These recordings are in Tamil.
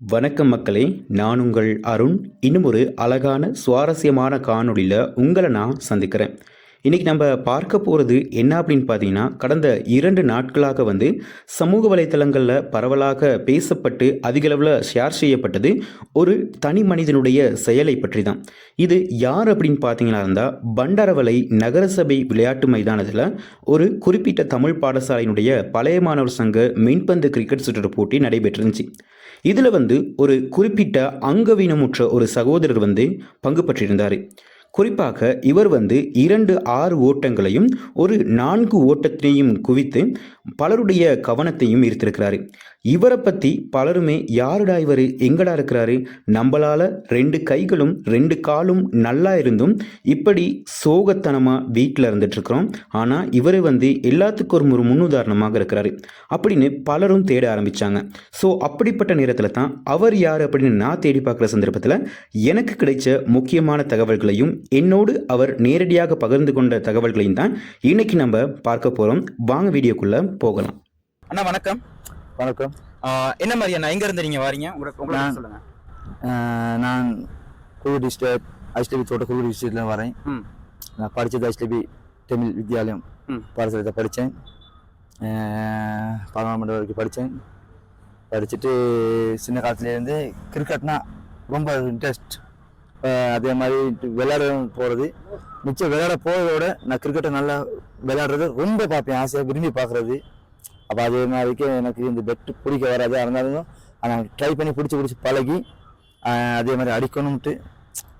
வணக்கம் மக்களே நான் உங்கள் அருண். இன்னும் ஒரு அழகான சுவாரஸ்யமான காணொளியில் உங்களை நான் சந்திக்கிறேன். இன்றைக்கி நம்ம பார்க்க போகிறது என்ன அப்படின்னு பார்த்தீங்கன்னா கடந்த இரண்டு நாட்களாக வந்து சமூக வலைத்தளங்களில் பரவலாக பேசப்பட்டு அதிகளவில் ஷேர் செய்யப்பட்டது ஒரு தனி மனிதனுடைய செயலை பற்றி தான் இது யார் அப்படின்னு பார்த்தீங்கன்னா இருந்தால் பண்டாரவலை நகரசபை விளையாட்டு மைதானத்தில் ஒரு குறிப்பிட்ட தமிழ் பாடசாலையினுடைய பழைய மாணவர் சங்க மின்பந்து கிரிக்கெட் சுற்று போட்டி நடைபெற்றிருந்துச்சு. இதில் வந்து ஒரு குறிப்பிட்ட அங்கவீனமுற்ற ஒரு சகோதரர் வந்து பங்கு பற்றியிருந்தார் குறிப்பாக இவர் வந்து இரண்டு ஆறு ஓட்டங்களையும் ஒரு நான்கு ஓட்டத்தையும் குவித்து பலருடைய கவனத்தையும் ஈர்த்திருக்கிறாரு. இவரை பற்றி பலருமே யாருடா இவர்? எங்கடா இருக்கிறாரு? நம்மளால் ரெண்டு கைகளும் ரெண்டு காலும் நல்லா இருந்தும் இப்படி சோகத்தனமாக வீட்டில் இருந்துட்டுருக்குறோம் ஆனால் இவர் வந்து எல்லாத்துக்கும் ஒரு முன்னுதாரணமாக இருக்கிறாரு. அப்படின்னு பலரும் தேட ஆரம்பித்தாங்க ஸோ அப்படிப்பட்ட நேரத்தில் தான் அவர் யார் அப்படின்னு நான் தேடி பார்க்குற சந்தர்ப்பத்தில் எனக்கு கிடைச்ச முக்கியமான தகவல்களையும் என்னோடு அவர் நேரடியாக பகிர்ந்து கொண்ட தகவல்களையும் தான் இன்னைக்கு நம்ம பார்க்க போகிறோம் வாங்க வீடியோக்குள்ளே போகலாம். அண்ணா வணக்கம். வணக்கம். என்ன மாதிரி அண்ணா எங்க இருந்து நீங்க வாரீங்க உங்களுக்கு சொல்லுங்க. நான் குரு டிஸ்ட்ரிக்ட் ஐஸ்டிபி தோட்ட குரு டிஸ்ட்ரிக்ட்ல வரேன். நான் படித்தது ஐஸ்டிபி தமிழ் வித்யாலயம். பாடசாலத்தை படித்தேன் மணி வரைக்கும் படித்தேன் படிச்சுட்டு சின்ன காலத்துலேருந்து கிரிக்கெட்னா ரொம்ப இன்ட்ரெஸ்ட் அதே மாதிரி விளையாட போகிறது மிச்சம் விளையாட போகிறதோட நான் கிரிக்கெட்டை நல்லா விளையாடுறது ரொம்ப பார்ப்பேன். ஆசையாக விரும்பி பார்க்குறது. அப்போ அதே மாதிரிக்கு எனக்கு இந்த பெட்டு பிடிக்க வராது இருந்தாலும் நான் ட்ரை பண்ணி பிடிச்சி பிடிச்சி பழகி அதே மாதிரி அடிக்கணும்ட்டு.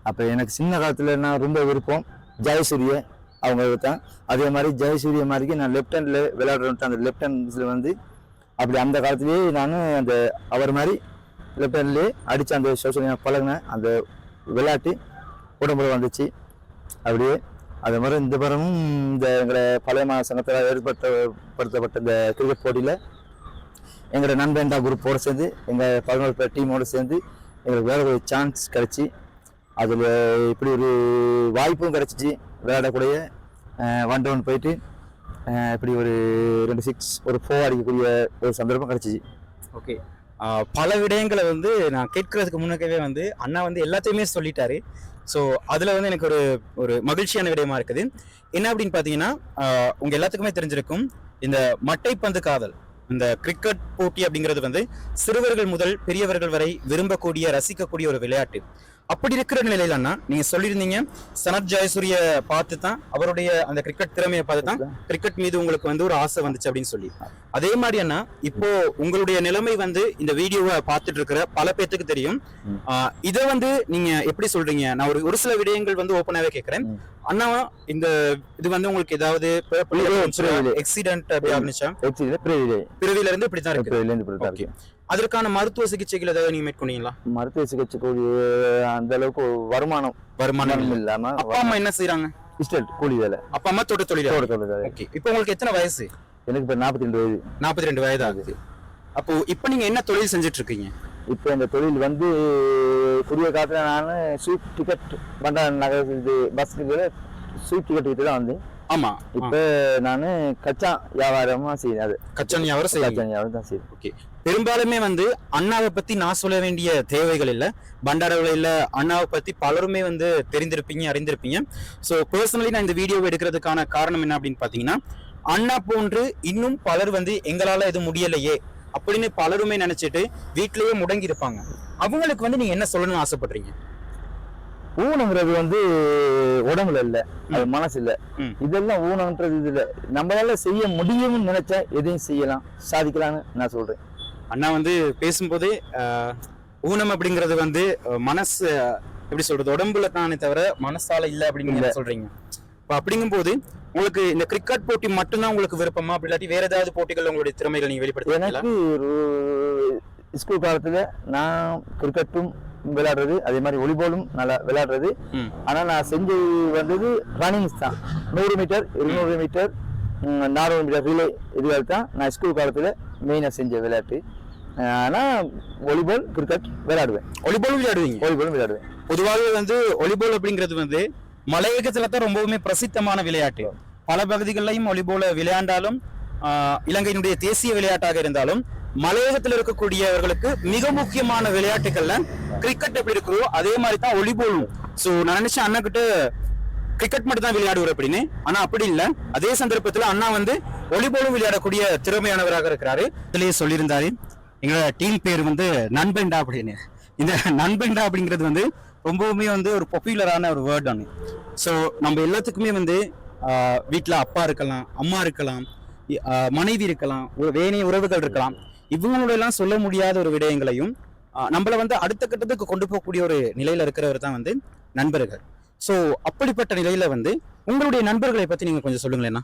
அப்போ எனக்கு சின்ன காலத்தில் நான் ரொம்ப விருப்பம். ஜெயசூரிய அவங்க தான். அதே மாதிரி ஜெயசூரிய மாதிரிக்கு நான் லெஃப்ட் ஹேண்டில் விளையாடுறேன்ட்டு அந்த லெஃப்ட் ஹேண்ட்ஸில் வந்து அப்படி அந்த காலத்துலேயே நான் அந்த அவர் மாதிரி லெஃப்ட் ஹேண்ட்லேயே அடித்து அந்த சோசியல் பழகினேன். அந்த விளையாட்டு உடம்புல வந்துச்சு. அப்படியே அதே மாதிரி இந்த வாரமும் இந்த எங்களை பழைய மாசங்கத்தில் ஏற்படுத்தப்பட்ட இந்த கிரிக்கெட் போட்டியில் எங்களோட நண்பன்டா குரூப்போடு சேர்ந்து எங்கள் பதினோரு பேர் டீமோடு சேர்ந்து எங்களுக்கு வேற ஒரு சான்ஸ் கிடச்சி. அதில் இப்படி ஒரு வாய்ப்பும் கிடச்சிச்சு. விளையாடக்கூடிய ஒன் டவுன் போயிட்டு இப்படி ஒரு ரெண்டு சிக்ஸ் ஒரு ஃபோர் அடிக்கக்கூடிய ஒரு சந்தர்ப்பம் கிடச்சிச்சு. ஓகே பல விடயங்களை வந்து நான் கேட்கறதுக்கு முன்னக்கவே வந்து அண்ணா வந்து எல்லாத்தையுமே சொல்லிட்டாரு. ஸோ அதில் வந்து எனக்கு ஒரு ஒரு மகிழ்ச்சியான விடயமா இருக்குது. என்ன அப்படின்னு பார்த்தீங்கன்னா உங்கள் எல்லாத்துக்குமே தெரிஞ்சிருக்கும் இந்த மட்டைப்பந்து காதல் இந்த கிரிக்கெட் போட்டி அப்படிங்கிறது வந்து சிறுவர்கள் முதல் பெரியவர்கள் வரை விரும்பக்கூடிய ரசிக்கக்கூடிய ஒரு விளையாட்டு. அப்படி இருக்கிற நிலையில நீங்க சொல்லியிருந்தீங்க சனத் ஜெயசூரிய பார்த்து தான் அவருடைய அந்த கிரிக்கெட் திறமையை பார்த்து தான் கிரிக்கெட் மீது உங்களுக்கு வந்து ஒரு ஆசை வந்துச்சு அப்படின்னு சொல்லி. அதே மாதிரி அண்ணா இப்போ உங்களுடைய நிலைமை வந்து இந்த வீடியோவை பார்த்துட்டு இருக்கிற பல பேத்துக்கு தெரியும். இதை வந்து நீங்க எப்படி சொல்றீங்க? நான் ஒரு ஒரு சில விடயங்கள் வந்து ஓப்பனாவே கேட்கறேன். அண்ணா இந்த இது வந்து உங்களுக்கு ஏதாவது. எக்ஸிடென்ட் அப்படி ஆரம்பிச்சா? பிறவில இருந்து இப்படித்தான் இருக்கு. அதற்கான மருத்துவ சிகிச்சைகள் ஏதாவது நீங்க மேற்கொண்டீங்களா? மருத்துவ சிகிச்சை அந்த அளவுக்கு வருமானம் வருமானம் இல்ல. இல்லாம அப்பா அம்மா என்ன செய்யறாங்க இஸ்டேட் கூலி வேலை. அப்பா அம்மா தோட்ட தொழில்? தோட்ட தொழில். ஓகே இப்போ உங்களுக்கு எத்தனை வயசு? எனக்கு இப்போ நாற்பத்தி ரெண்டு வயது. நாற்பத்தி ரெண்டு வயது ஆகுது அப்போ இப்போ நீங்க என்ன தொழில் செஞ்சுட்டு இருக்கீங்க இப்போ இந்த தொழில் வந்து புதிய காலத்தில் நான் ஸ்வீட் டிக்கெட் பண்டா நகர் இது பஸ்ஸுக்கு ஸ்வீட் டிக்கெட் விட்டு தான் வந்தேன். ஆமா. இப்போ நான் கச்சா வியாபாரமாக செய்யறேன் அது. கச்சன் வியாபாரம் கச்சா செய்யுங்க வியாபாரம் தான் செய்யுது ஓகே. பெரும்பாலுமே வந்து அண்ணாவை பத்தி நான் சொல்ல வேண்டிய தேவைகள் இல்ல பண்டாரவில அண்ணாவை பத்தி பலருமே வந்து தெரிந்திருப்பீங்க அறிந்திருப்பீங்க. ஸோ பர்சனலி நான் இந்த வீடியோவை எடுக்கிறதுக்கான காரணம் என்ன அப்படின்னு பாத்தீங்கன்னா அண்ணா போன்று இன்னும் பலர் வந்து எங்களால இது முடியலையே அப்படின்னு பலருமே நினைச்சிட்டு வீட்டிலேயே முடங்கி இருப்பாங்க. அவங்களுக்கு வந்து நீங்க என்ன சொல்லணும்னு ஆசைப்படுறீங்க? ஊனங்கிறது வந்து உடம்புல இல்ல அது மனசு இல்ல. இதெல்லாம் ஊனம்ன்றது இது இல்ல நம்மளால செய்ய முடியும்னு நினைச்சா எதையும் செய்யலாம் சாதிக்கலாம்னு நான் சொல்றேன். அண்ணா வந்து பேசும்போதே ஊனம் அப்படிங்கிறது வந்து மனசு எப்படி சொல்றது உடம்புல தானே தவிர மனசால இல்ல அப்படின்னு சொல்றீங்க. இப்போ அப்படிங்கும்போது உங்களுக்கு இந்த கிரிக்கெட் போட்டி மட்டும்தான் உங்களுக்கு விருப்பமா? அப்படி இல்லாட்டி வேற ஏதாவது போட்டிகள் உங்களுடைய திறமைகளை நீங்க வெளிப்படுத்துவீங்களா? எனக்கு ஸ்கூல் காலத்துல நான் கிரிக்கெட்டும் விளையாடுறது. அதே மாதிரி ஒலிபாலும் நல்லா விளையாடுறது. ம். ஆனா நான் செஞ்சு வந்தது ரன்னிங்ஸ் தான். நூறு மீட்டர் இருநூறு மீட்டர் நானூறு மீட்டர் ரிலே இதுகள் தான் நான் ஸ்கூல் காலத்துல மெயினாக செஞ்ச விளையாட்டு. அஹ் ஆனா வாலிபால் கிரிக்கெட் விளையாடுவேன். ஒலிபால் விளையாடுவீங்க? வாலிபாலும் விளையாடுவேன். பொதுவாகவே வந்து ஒலிபால் அப்படிங்கிறது வந்து மலையகத்துல தான் ரொம்பவுமே பிரசித்தமான விளையாட்டு. பல பகுதிகளிலையும் ஒலிபோல விளையாண்டாலும் இலங்கையினுடைய தேசிய விளையாட்டாக இருந்தாலும் மலையகத்தில் இருக்கக்கூடியவர்களுக்கு மிக முக்கியமான விளையாட்டுகள்ல கிரிக்கெட் எப்படி இருக்கிறோ அதே மாதிரி தான் ஒளிபோலும் சோ நான் நினைச்சேன் அண்ணா கிட்ட கிரிக்கெட் மட்டும் தான் விளையாடுவார் அப்படின்னு. ஆனா அப்படி இல்லை. அதே சந்தர்ப்பத்துல அண்ணா வந்து ஒளிபோலும் விளையாடக்கூடிய திறமையானவராக இருக்கிறாரு. இதுலயே சொல்லியிருந்தாரு எங்களோட டீம் பேர் வந்து நண்பெண்டா அப்படின்னு. இந்த நண்பெண்டா அப்படிங்கிறது வந்து ரொம்பவுமே வந்து ஒரு பாப்புலரான ஒரு வேர்ட் ஒன்று ஸோ நம்ம எல்லாத்துக்குமே வந்து வீட்டில் அப்பா இருக்கலாம் அம்மா இருக்கலாம் மனைவி இருக்கலாம் வேணைய உறவுகள் இருக்கலாம். இவங்களோட எல்லாம் சொல்ல முடியாத ஒரு விடயங்களையும் நம்மள வந்து அடுத்த கட்டத்துக்கு கொண்டு போகக்கூடிய ஒரு நிலையில இருக்கிறவர் தான் வந்து நண்பர்கள் ஸோ அப்படிப்பட்ட நிலையில வந்து உங்களுடைய நண்பர்களை பத்தி நீங்க கொஞ்சம் சொல்லுங்களேன்னா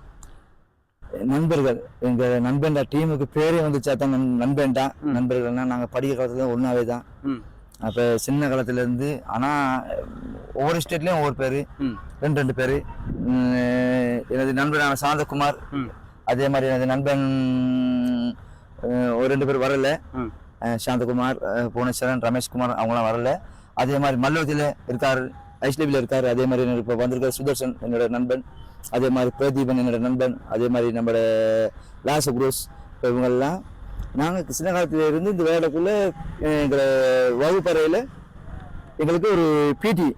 நண்பர்கள் எங்க நண்பன்டா டீமுக்கு பேரே வந்துச்சா தான் நண்- நண்பன்டா. நண்பர்கள்னா நாங்க படிக்கிற காலத்துல ஒன்னாவே தான். அப்ப சின்ன காலத்துல இருந்து ஆனா ஒவ்வொரு ஸ்டேட்லயும் ஒவ்வொரு பேரு. ரெண்டு ரெண்டு பேரு எனது நண்பனான சாந்தகுமார். அதே மாதிரி எனது நண்பன் ஒரு ரெண்டு பேர் வரல. சாந்தகுமார் புவனேஸ்வரன் ரமேஷ்குமார் அவங்களாம் வரல. அதே மாதிரி மல்லூர்த்தியில இருக்காரு ஐஸ்லேபியில் இருக்காரு. அதே மாதிரி இப்போ வந்திருக்காரு சுதர்ஷன் என்னோட நண்பன். அதே மாதிரி பிரதீபன் என்னோட நண்பன். அதே மாதிரி நம்மளோட லாச குரூஸ் இப்போ இவங்கெல்லாம் நாங்கள் சின்ன காலத்துல இருந்து இந்த வேலைக்குள்ள எங்களை வகுப்பறையில் எங்களுக்கு ஒரு பிடி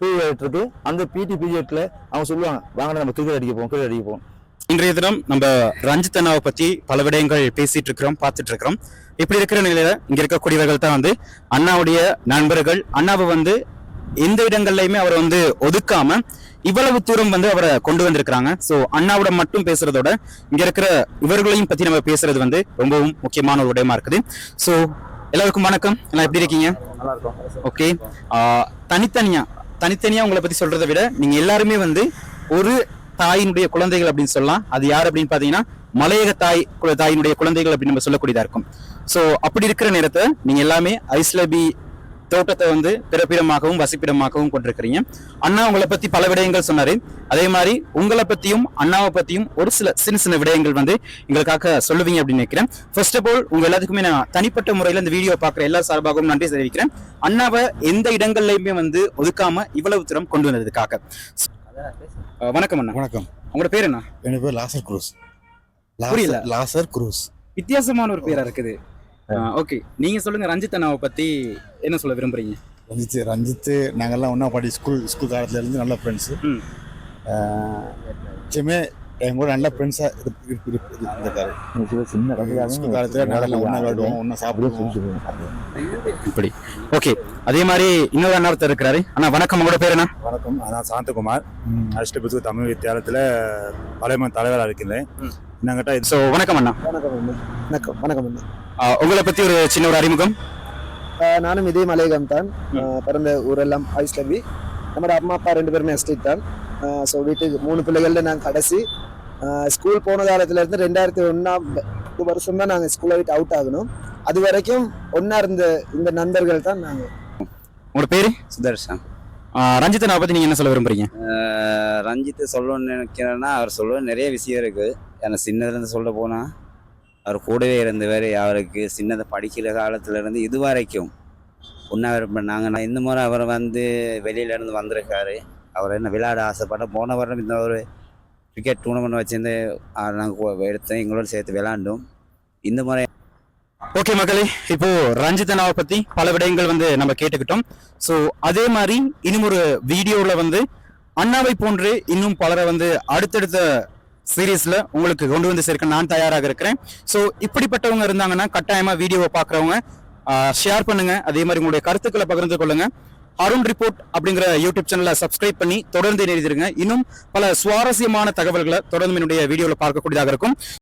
பீரியட் இருக்கு. அந்த பிடி பீரியட்ல அவங்க சொல்லுவாங்க வாங்க நம்ம கிரிக்கெட் அடிக்க போவோம் கிரிக்கெட் அடிக்க போவோம். இன்றைய தினம் நம்ம ரஞ்சித் அண்ணாவை பத்தி பல விடயங்கள் பேசிட்டு இருக்கிறோம் பார்த்துட்டு இருக்கிறோம். இப்படி இருக்கிற நிலையில இங்க இருக்கக்கூடியவர்கள் தான் வந்து அண்ணாவுடைய நண்பர்கள். அண்ணாவை வந்து எந்த இடங்கள்லயுமே அவரை வந்து ஒதுக்காம இவ்வளவு தூரம் வந்து அவரை கொண்டு வந்திருக்கிறாங்க. சோ அண்ணாவோட மட்டும் பேசுறதோட இங்க இருக்கிற இவர்களையும் பத்தி நம்ம பேசுறது வந்து ரொம்பவும் முக்கியமான ஒரு விடயமா இருக்குது. சோ எல்லாருக்கும் வணக்கம். எல்லாம் எப்படி இருக்கீங்க? நல்லா இருக்கும் ஓகே தனித்தனியா தனித்தனியா உங்களை பத்தி சொல்றதை விட நீங்க எல்லாருமே வந்து ஒரு தாயினுடைய குழந்தைகள் அப்படின்னு சொல்லலாம். அது யார் அப்படின்னு பாத்தீங்கன்னா மலையக தாய் தாயினுடைய குழந்தைகள் அப்படின்னு நம்ம சொல்லக்கூடியதா இருக்கும். ஸோ அப்படி இருக்கிற நேரத்தை நீங்க எல்லாமே ஐஸ்லபி தோட்டத்தை வந்து பிறப்பிடமாகவும் வசிப்பிடமாகவும் கொண்டிருக்கிறீங்க. அண்ணா உங்களை பத்தி பல விடயங்கள் சொன்னாரு. அதே மாதிரி உங்களை பத்தியும் அண்ணாவை பத்தியும் ஒரு சில சின்ன சின்ன விடயங்கள் வந்து எங்களுக்காக சொல்லுவீங்க அப்படின்னு நினைக்கிறேன். ஃபர்ஸ்ட் ஆஃப் ஆல் உங்க எல்லாத்துக்குமே நான் தனிப்பட்ட முறையில் இந்த வீடியோ பார்க்குற எல்லா சார்பாகவும் நன்றி தெரிவிக்கிறேன். அண்ணாவை எந்த இடங்கள்லையுமே வந்து ஒதுக்காம இவ்வளவு தூரம் கொண்டு வந்ததுக்காக. வணக்கம் அண்ணா. வணக்கம். உங்களோட பேர் என்ன? என் பேர் லாசர் குரூஸ். புரியல. லாசர் லாசர் குரூஸ். வித்தியாசமான ஒரு பேரா இருக்குது. ஓகே. நீங்க சொல்லுங்க ரஞ்சித் அண்ணாவை பத்தி என்ன சொல்ல விரும்புறீங்க? ரஞ்சித் ரஞ்சித் நாங்கெல்லாம் ஒன்றா படி ஸ்கூல் ஸ்கூல் காலத்துல இருந்து நல்ல ஃப்ரெண்ட்ஸு ம். என் கூட நல்ல ஃப்ரெண்ட்ஸாக இருந்திருக்காரு சின்ன காலத்தில் நாங்கெல்லாம் ஒன்றா விளையாடுவோம் ஒன்றா சாப்பிடுவோம். இப்படி. ஓகே அதே மாதிரி இன்னொரு அண்ணா ஒருத்தர் இருக்கிறாரு. அண்ணா வணக்கம். உங்களோட பேர் என்ன? வணக்கம். நான் சாந்தகுமார். அஷ்டபுத்து தமிழ் வித்தியாலயத்தில் பழைய தலைவராக இருக்கின்றேன். ம். நாங்கிட்ட ஸோ வணக்கம் அண்ணா. வணக்கம் அண்ணா. வணக்கம். வணக்கம் அண்ணா. உங்களை பத்தி ஒரு சின்ன ஒரு அறிமுகம். ஆஹ் நானும் இதே மலையகம் தான் பிறந்த ஊரெல்லாம் ஐஸ்லவி நம்மளோட அம்மா அப்பா ரெண்டு பேருமே எஸ்டேட் தான். ஸோ வீட்டுக்கு மூணு பிள்ளைகள்ல நான் கடைசி. ஸ்கூல் போன காலத்துல இருந்து ரெண்டாயிரத்தி ஒன்னாம் வருஷம் தான் நாங்கள் ஸ்கூலை விட்டு அவுட் ஆகணும். அது வரைக்கும் ஒன்னா இருந்த இந்த நண்பர்கள் தான் நாங்கள் உங்களோட பேரு? சுதர்ஷன். அஹ் ரஞ்சித் அண்ணாவை பத்தி நீங்க என்ன சொல்ல விரும்புறீங்க? அஹ் ரஞ்சித் சொல்லணும்னு நினைக்கிறேன்னா அவர் சொல்ல நிறைய விஷயம் இருக்குது ஏன்னா சின்னதுலேருந்து சொல்ல போனால் அவர் கூடவே இருந்தவர் அவருக்கு சின்னதை படிக்கிற காலத்துலேருந்து இது வரைக்கும் ஒன்றா இருப்பேன் நாங்கள் இந்த முறை அவர் வந்து வெளியிலேருந்து வந்திருக்காரு. அவர் என்ன விளையாட ஆசைப்பட்ட போன வருடம் இந்த ஒரு கிரிக்கெட் டூர்னமெண்ட் வச்சிருந்து நாங்கள் எடுத்தோம் எங்களோட சேர்த்து விளையாண்டோம். இந்த முறை ஓகே மக்களே இப்போ ரஞ்சிதனாவை பத்தி பல விடயங்கள் வந்து நம்ம கேட்டுக்கிட்டோம். ஸோ அதே மாதிரி இன்னும் ஒரு வீடியோவில் வந்து அண்ணாவை போன்று இன்னும் பலரை வந்து அடுத்தடுத்த சீரீஸில் உங்களுக்கு கொண்டு வந்து சேர்க்க நான் தயாராக இருக்கிறேன். ஸோ இப்படிப்பட்டவங்க இருந்தாங்கன்னா கட்டாயமாக வீடியோவை பார்க்குறவங்க ஷேர் பண்ணுங்கள் அதே மாதிரி உங்களுடைய கருத்துக்களை பகிர்ந்து கொள்ளுங்கள் அருண் ரிப்போர்ட் அப்படிங்கிற யூடியூப் சேனலை சப்ஸ்கிரைப் பண்ணி தொடர்ந்து இணைந்திருங்க. இன்னும் பல சுவாரஸ்யமான தகவல்களை தொடர்ந்து என்னுடைய வீடியோவில் பார்க்கக்கூடியதாக இருக்கும்.